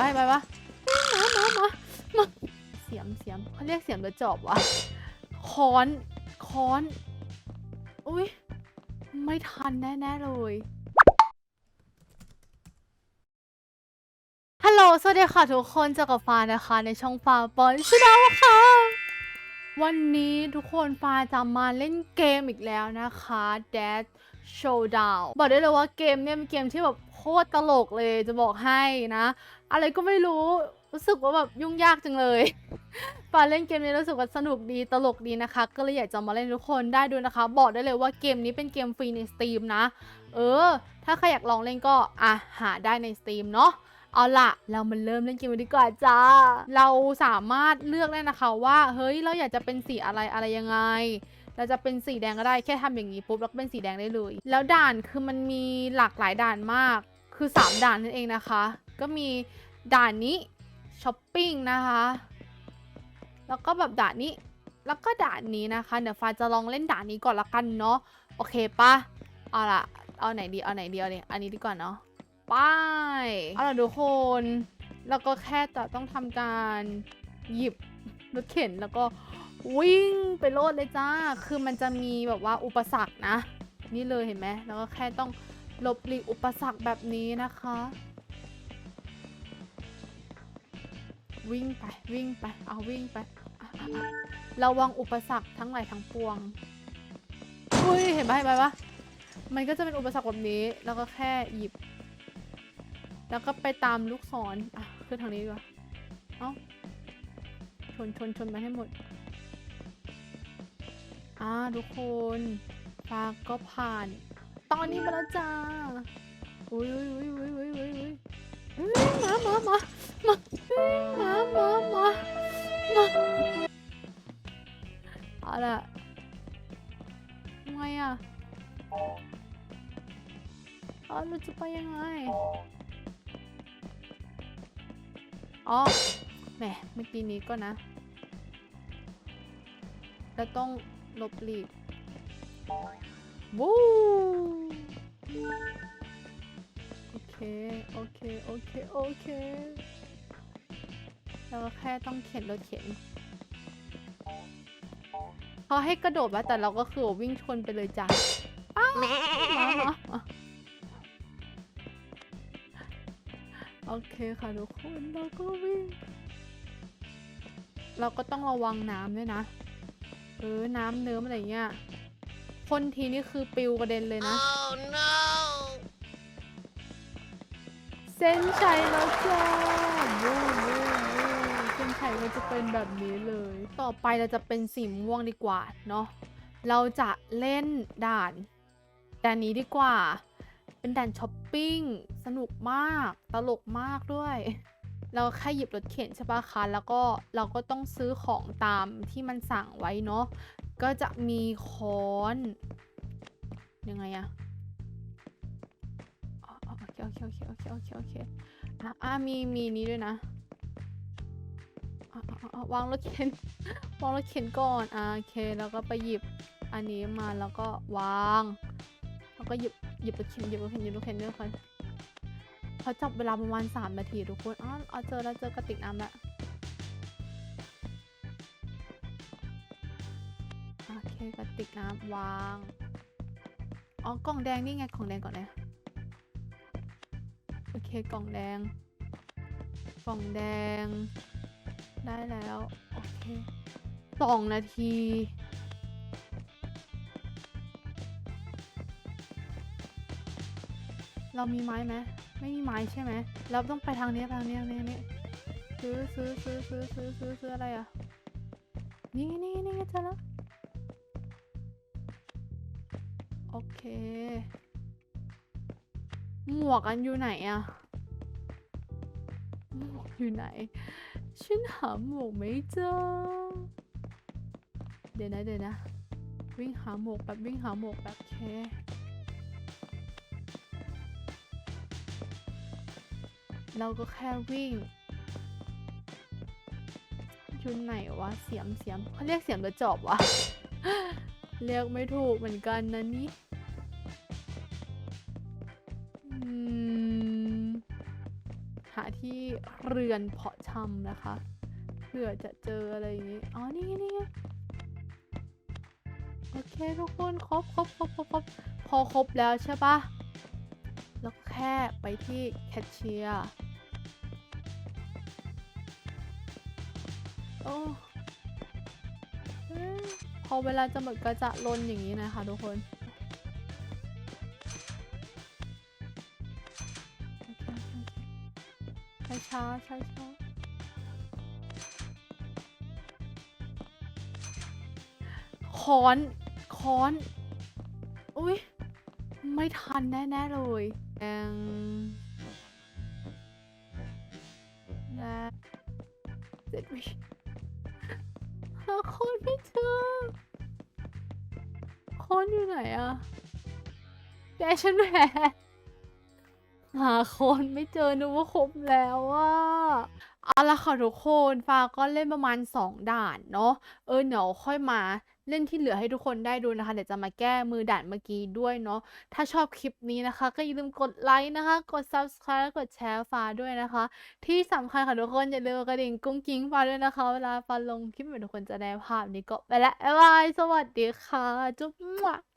ปะเห็นปะเห็นปะมามามามาเสียมเสียมเขาเรียกเสียมหรือจอบวะค้อนค้อน อุ้ยไม่ทันแน่ๆเลยฮัลโหลสวัสดีค่ะทุกคนเจอกับฟ้านะคะในช่องฟ้าปอนชนะค่ะ วันนี้ทุกคนฟ้าจะมาเล่นเกมอีกแล้วนะคะ Dead Showdown บอกได้เลยว่าเกมเนี่ยเป็นเกมที่แบบโคตรตลกเลยจะบอกให้นะ อะไรก็ไม่รู้รู้สึกว่าแบบยุ่งยากจังเลยฟ้าเล่นเกมนี้รู้สึกว่าสนุกดีตลกดีนะคะ ก็เลยอยากจะมาเล่นทุกคนได้ด้วยนะคะ บอกได้เลยว่าเกมนี้เป็นเกมฟรีใน Steam นะ เออ ถ้าใครอยากลองเล่นก็อะหาได้ใน Steam เนาะเอาล่ะ เรามาเริ่มเล่นเกมนดีกว่าจ้า เราสามารถเลือกได้นะคะว่า เฮ้ย เราอยากจะเป็นสีอะไรอะไรยังไง เราจะเป็นสีแดงก็ได้ แค่ทำอย่างนี้ปุ๊บเราก็เป็นสีแดงได้เลย แล้วด่านคือมันมีหลากหลายด่านมาก คือ 3 ด่านนั่นเองนะคะ ก็มีด่านนี้ช้อปปิ้งนะคะ แล้วก็แบบด่านนี้แล้วก็ด่านนี้นะคะ เดี๋ยวฟ้าจะลองเล่นด่านนี้ก่อนละกันเนาะโอเคปะเอาละเอาไหนดีเอาไหนดีเอาเนี่ยอันนี้ดีกว่าเนาะไปเอาละทุกคน แล้วก็แค่จะต้องทำการหยิบรถเข็นแล้วก็วิ่งไปโลดเลยจ้า คือมันจะมีแบบว่าอุปสรรคนะ นี่เลยเห็นไหม แล้วก็แค่ต้องหลบหลีกอุปสรรคแบบนี้นะคะ วิ่งไปวิ่งไปเอาวิ่งไประวังอุปสรรคทั้งหลายทั้งปวงอุ้ยเห็นปะเห็นปะปะมันก็จะเป็นอุปสรรคแบบนี้ แล้วก็แค่หยิบ แล้วก็ไปตามลูกศรอะขึ้นทางนี้ดีกว่าเอ้าชนชนชนไปให้หมดอ่าทุกคนฟาก็ผ่าน ตอนนี้มาแล้วจ้าอุ้ยอุ้ยอุ้ยอุ้ยอุ้ยอุ้ยอุ้ยมามามา มามามามามาเอาละทำไงอะเอาเราจะไปยังไง อ๋อ แหม เมื่อกี้นี้ก็นะแล้วต้องลบหลีกวู้โอเค โอเค โอเค โอเค แล้วก็แค่ต้องเข็นรถเข็นเขาให้กระโดดมาแต่เราก็คือวิ่งชนไปเลยจ้ะอ้าวมามามาโอเคค่ะทุกคนเราก็วิ่ง เราก็ต้องระวังน้ำด้วยนะเออน้ำเนิ้มอะไรเงี้ยพ่นทีนี่คือปิวกระเด็นเลยนะ Oh no! เส้นชัยแล้วจ้าวู้วู้วู้เส้นชัย ก็จะเป็นแบบนี้เลย ต่อไปเราจะเป็นสีม่วงดีกว่าเนาะ เราจะเล่นด่านด่านนี้ดีกว่า เป็นด่านช้อปปิ้ง สนุกมาก ตลกมากด้วย เราแค่หยิบรถเข็นใช่ปะคะ แล้วก็เราก็ต้องซื้อของตามที่มันสั่งไว้เนาะ ก็จะมีค้อนยังไงอะโอเคโอเคโอเคโอเคโอเคโอเคอะมีมีนี้ด้วยนะ วางรถเข็น วางรถเข็นก่อนอะโอเค แล้วก็ไปหยิบอันนี้มาแล้วก็วาง แล้วก็หยิบหยิบรถเข็นหยิบรถเข็นหยิบรถเข็นด้วยค่ะเขาจับเวลาประมาณ 3 นาทีทุกคนอ๋อเอาเจอแล้วเจอกระติกน้ำแล้วโอเคกระติกน้ำวางอ๋อกล่องแดงนี่ไงกล่องแดงก่อนเลยโอเคกล่องแดง กล่องแดง ได้แล้ว โอเคสองนาที เรามีไม้ไหมไม่มีไม้ใช่ไหมเราต้องไปทางนี้ทางนี้ทางนี้นี้ซื้อซื้อซื้อซื้อซื้อซื้อซื้ออะไรอะ นี่นี่นี่เจอแล้วโอเค หมวกอันอยู่ไหนอะ หมวกอยู่ไหน ฉันหาหมวกไม่เจอ เดี๋ยวนะเดี๋ยวนะ วิ่งหาหมวกแบบวิ่งหาหมวกแบบเค เราก็แค่วิ่งอยู่ไหนวะเสียมเสียมเขาเรียกเสียมหรือจอบวะ เรียกไม่ถูกเหมือนกันนะนี่ ที่เรือนเพาะชำนะคะเผื่อจะเจออะไรอย่างงี้ อ๋อ นี่ไงนี่ไงโอเคทุกคนครบครบครบครบครบพอครบแล้วใช่ปะแล้วแค่ไปที่แคชเชียร์โอ้พอเวลาจะหมดก็จะลนอย่างนี้นะคะทุกคน ช้าช้าช้าช้าค้อนค้อน อุ้ยไม่ทันแน่ๆเลยแองและเจ็ดวิหาค้อนไม่เจอค้อนอยู่ไหนอะแกฉันแหว หาคนไม่เจอนึกว่าครบแล้วว่าเอาละค่ะทุกคนฟ้าก็เล่นประมาณ 2 ด่านเนาะเออเดี๋ยวค่อยมาเล่นที่เหลือให้ทุกคนได้ดูนะคะ เดี๋ยวจะมาแก้มือด่านเมื่อกี้ด้วยเนาะถ้าชอบคลิปนี้นะคะ ก็อย่าลืมกดไลค์นะคะ กด subscribe กดแชร์ฟ้าด้วยนะคะ ที่สำคัญค่ะทุกคนอย่าลืมกระดิ่งกุ้งกิ้งฟ้าด้วยนะคะ เวลาฟ้าลงคลิปใหม่ทุกคนจะได้ภาพนี้ก็ไปล้วบ๊ายบายสวัสดีค่ะ จุ๊บมั่